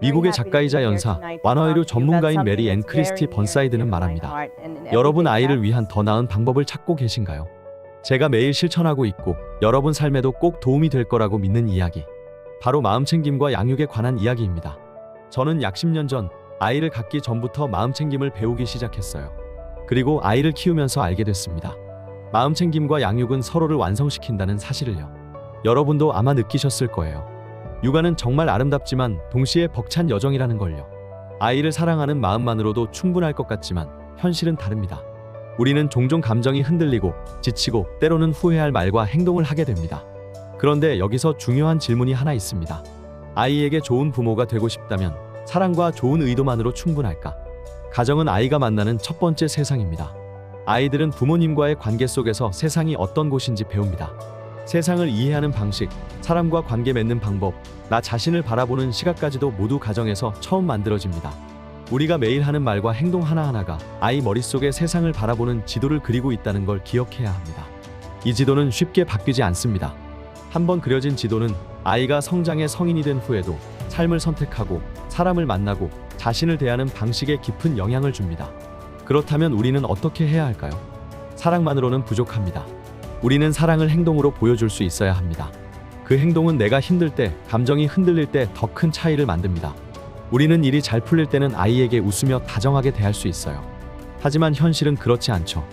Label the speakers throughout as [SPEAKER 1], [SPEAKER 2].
[SPEAKER 1] 미국의 작가이자 연사, 완화의료 전문가인 메리 앤 크리스티 번사이드는 말합니다. 여러분 아이를 위한 더 나은 방법을 찾고 계신가요? 제가 매일 실천하고 있고 여러분 삶에도 꼭 도움이 될 거라고 믿는 이야기. 바로 마음챙김과 양육에 관한 이야기입니다. 저는 약 10년 전 아이를 갖기 전부터 마음챙김을 배우기 시작했어요. 그리고 아이를 키우면서 알게 됐습니다. 마음챙김과 양육은 서로를 완성시킨다는 사실을요. 여러분도 아마 느끼셨을 거예요. 육아는 정말 아름답지만 동시에 벅찬 여정이라는 걸요. 아이를 사랑하는 마음만으로도 충분할 것 같지만 현실은 다릅니다. 우리는 종종 감정이 흔들리고 지치고 때로는 후회할 말과 행동을 하게 됩니다. 그런데 여기서 중요한 질문이 하나 있습니다. 아이에게 좋은 부모가 되고 싶다면 사랑과 좋은 의도만으로 충분할까? 가정은 아이가 만나는 첫 번째 세상입니다. 아이들은 부모님과의 관계 속에서 세상이 어떤 곳인지 배웁니다. 세상을 이해하는 방식, 사람과 관계 맺는 방법, 나 자신을 바라보는 시각까지도 모두 가정에서 처음 만들어집니다. 우리가 매일 하는 말과 행동 하나하나가 아이 머릿속에 세상을 바라보는 지도를 그리고 있다는 걸 기억해야 합니다. 이 지도는 쉽게 바뀌지 않습니다. 한번 그려진 지도는 아이가 성장해 성인이 된 후에도 삶을 선택하고 사람을 만나고 자신을 대하는 방식에 깊은 영향을 줍니다. 그렇다면 우리는 어떻게 해야 할까요? 사랑만으로는 부족합니다. 우리는 사랑을 행동으로 보여줄 수 있어야 합니다. 그 행동은 내가 힘들 때, 감정이 흔들릴 때 더 큰 차이를 만듭니다. 우리는 일이 잘 풀릴 때는 아이에게 웃으며 다정하게 대할 수 있어요. 하지만 현실은 그렇지 않죠.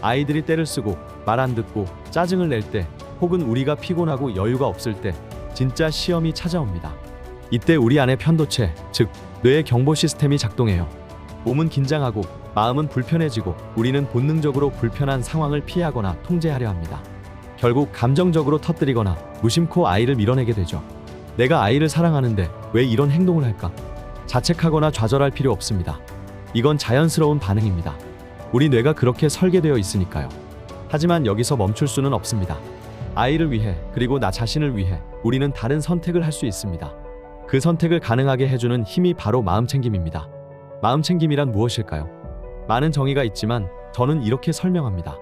[SPEAKER 1] 아이들이 때를 쓰고 말 안 듣고 짜증을 낼 때, 혹은 우리가 피곤하고 여유가 없을 때 진짜 시험이 찾아옵니다. 이때 우리 안의 편도체, 즉 뇌의 경보 시스템이 작동해요. 몸은 긴장하고 마음은 불편해지고 우리는 본능적으로 불편한 상황을 피하거나 통제하려 합니다. 결국 감정적으로 터뜨리거나 무심코 아이를 밀어내게 되죠. 내가 아이를 사랑하는데 왜 이런 행동을 할까? 자책하거나 좌절할 필요 없습니다. 이건 자연스러운 반응입니다. 우리 뇌가 그렇게 설계되어 있으니까요. 하지만 여기서 멈출 수는 없습니다. 아이를 위해 그리고 나 자신을 위해 우리는 다른 선택을 할 수 있습니다. 그 선택을 가능하게 해주는 힘이 바로 마음챙김입니다. 마음챙김이란 무엇일까요? 많은 정의가 있지만 저는 이렇게 설명합니다.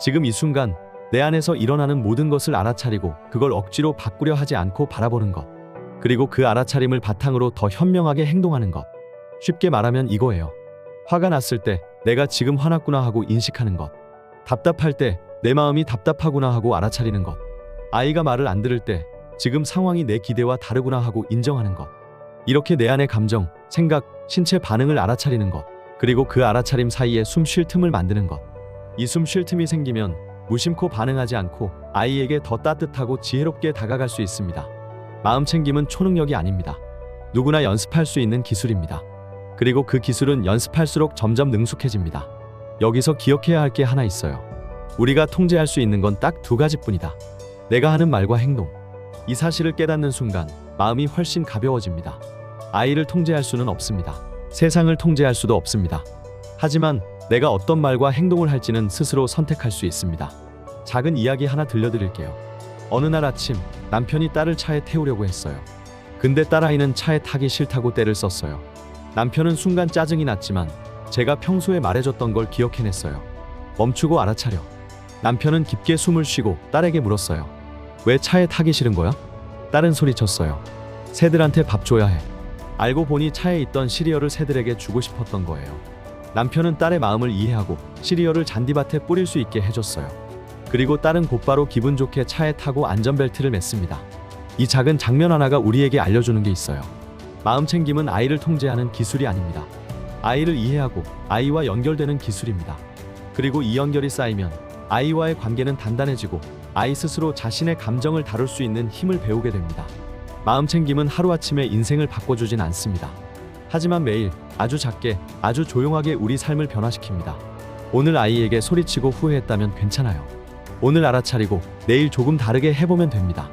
[SPEAKER 1] 지금 이 순간 내 안에서 일어나는 모든 것을 알아차리고 그걸 억지로 바꾸려 하지 않고 바라보는 것. 그리고 그 알아차림을 바탕으로 더 현명하게 행동하는 것. 쉽게 말하면 이거예요. 화가 났을 때 내가 지금 화났구나 하고 인식하는 것. 답답할 때 내 마음이 답답하구나 하고 알아차리는 것. 아이가 말을 안 들을 때 지금 상황이 내 기대와 다르구나 하고 인정하는 것. 이렇게 내 안의 감정, 생각, 신체 반응을 알아차리는 것. 그리고 그 알아차림 사이에 숨 쉴 틈을 만드는 것. 이 숨 쉴 틈이 생기면 무심코 반응하지 않고 아이에게 더 따뜻하고 지혜롭게 다가갈 수 있습니다. 마음 챙김은 초능력이 아닙니다. 누구나 연습할 수 있는 기술입니다. 그리고 그 기술은 연습할수록 점점 능숙해집니다. 여기서 기억해야 할 게 하나 있어요. 우리가 통제할 수 있는 건 딱 두 가지뿐이다. 내가 하는 말과 행동. 이 사실을 깨닫는 순간 마음이 훨씬 가벼워집니다. 아이를 통제할 수는 없습니다. 세상을 통제할 수도 없습니다. 하지만 내가 어떤 말과 행동을 할지는 스스로 선택할 수 있습니다. 작은 이야기 하나 들려드릴게요. 어느 날 아침 남편이 딸을 차에 태우려고 했어요. 근데 딸아이는 차에 타기 싫다고 떼를 썼어요. 남편은 순간 짜증이 났지만 제가 평소에 말해줬던 걸 기억해냈어요. 멈추고 알아차려. 남편은 깊게 숨을 쉬고 딸에게 물었어요. 왜 차에 타기 싫은 거야? 딸은 소리쳤어요. 새들한테 밥 줘야 해. 알고 보니 차에 있던 시리얼을 새들에게 주고 싶었던 거예요. 남편은 딸의 마음을 이해하고 시리얼을 잔디밭에 뿌릴 수 있게 해줬어요. 그리고 딸은 곧바로 기분 좋게 차에 타고 안전벨트를 맸습니다. 이 작은 장면 하나가 우리에게 알려주는 게 있어요. 마음 챙김은 아이를 통제하는 기술이 아닙니다. 아이를 이해하고 아이와 연결되는 기술입니다. 그리고 이 연결이 쌓이면 아이와의 관계는 단단해지고 아이 스스로 자신의 감정을 다룰 수 있는 힘을 배우게 됩니다. 마음 챙김은 하루아침에 인생을 바꿔주진 않습니다. 하지만 매일 아주 작게 아주 조용하게 우리 삶을 변화시킵니다. 오늘 아이에게 소리치고 후회했다면 괜찮아요. 오늘 알아차리고 내일 조금 다르게 해보면 됩니다.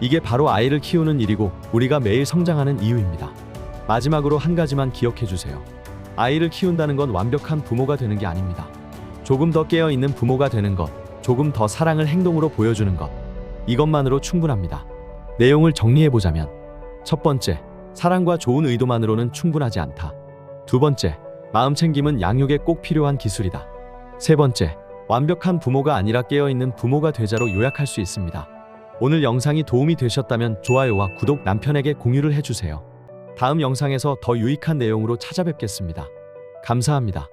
[SPEAKER 1] 이게 바로 아이를 키우는 일이고 우리가 매일 성장하는 이유입니다. 마지막으로 한 가지만 기억해 주세요. 아이를 키운다는 건 완벽한 부모가 되는 게 아닙니다. 조금 더 깨어 있는 부모가 되는 것, 조금 더 사랑을 행동으로 보여주는 것. 이것만으로 충분합니다. 내용을 정리해 보자면 첫 번째, 사랑과 좋은 의도만으로는 충분하지 않다. 두 번째, 마음 챙김은 양육에 꼭 필요한 기술이다. 세 번째, 완벽한 부모가 아니라 깨어있는 부모가 되자로 요약할 수 있습니다. 오늘 영상이 도움이 되셨다면 좋아요와 구독 남편에게 공유를 해주세요. 다음 영상에서 더 유익한 내용으로 찾아뵙겠습니다. 감사합니다.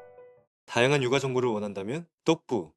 [SPEAKER 2] 다양한 육아 정보를 원한다면 똑부